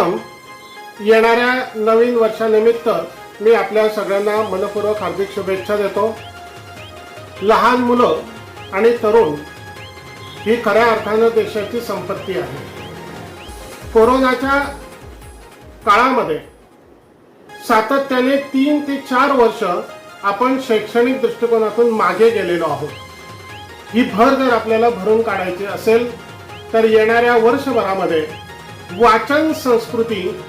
सर्वप्रथम येणाऱ्या नवीन वर्षानिमित्त मी आपल्या सगळ्यांना मनपूर्वक हार्दिक शुभेच्छा देतो. लहान मुलं आणि तरुण ही खऱ्या अर्थानं देशाची संपत्ती आहे. कोरोनाच्या काळामध्ये सातत्याने तीन ते चार वर्ष आपण शैक्षणिक दृष्टिकोनातून मागे गेलेलो आहोत. ही भर जर आपल्याला भरून काढायची असेल तर येणाऱ्या वर्षभरामध्ये वाचन संस्कृती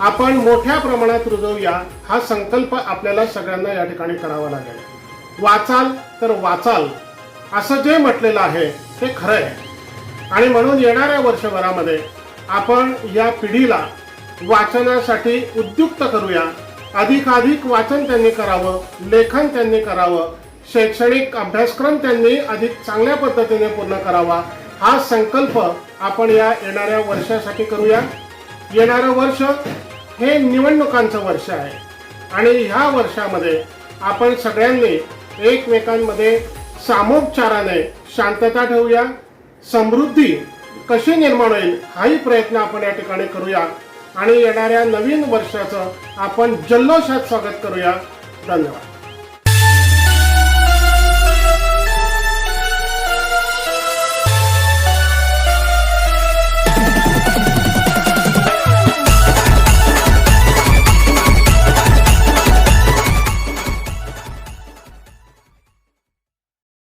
आपण मोठ्या प्रमाणात रुजवूया हा संकल्प आपल्याला सगळ्यांना या ठिकाणी करावा लागेल. वाचाल तर वाचाल. असं जे म्हटलेलं आहे ते खरं आहे. आणि म्हणून येणाऱ्या वर्षभरामध्ये आपण या पिढीला वाचनासाठी उद्युक्त करूया. अधिकाधिक वाचन त्यांनी करावं लेखन त्यांनी करावं शैक्षणिक अभ्यासक्रम त्यांनी अधिक चांगल्या पद्धतीने पूर्ण करावा. हा संकल्प आपण या येणाऱ्या वर्षासाठी करूया. येणारं वर्ष हे निवडणुकांचं वर्ष आहे. आणि ह्या वर्षामध्ये आपण सगळ्यांनी एकमेकांमध्ये सामोपचाराने शांतता ठेवूया. समृद्धी कशी निर्माण होईल हाही प्रयत्न आपण या ठिकाणी करूया. आणि येणाऱ्या नवीन वर्षाचं आपण जल्लोषात स्वागत करूया. धन्यवाद.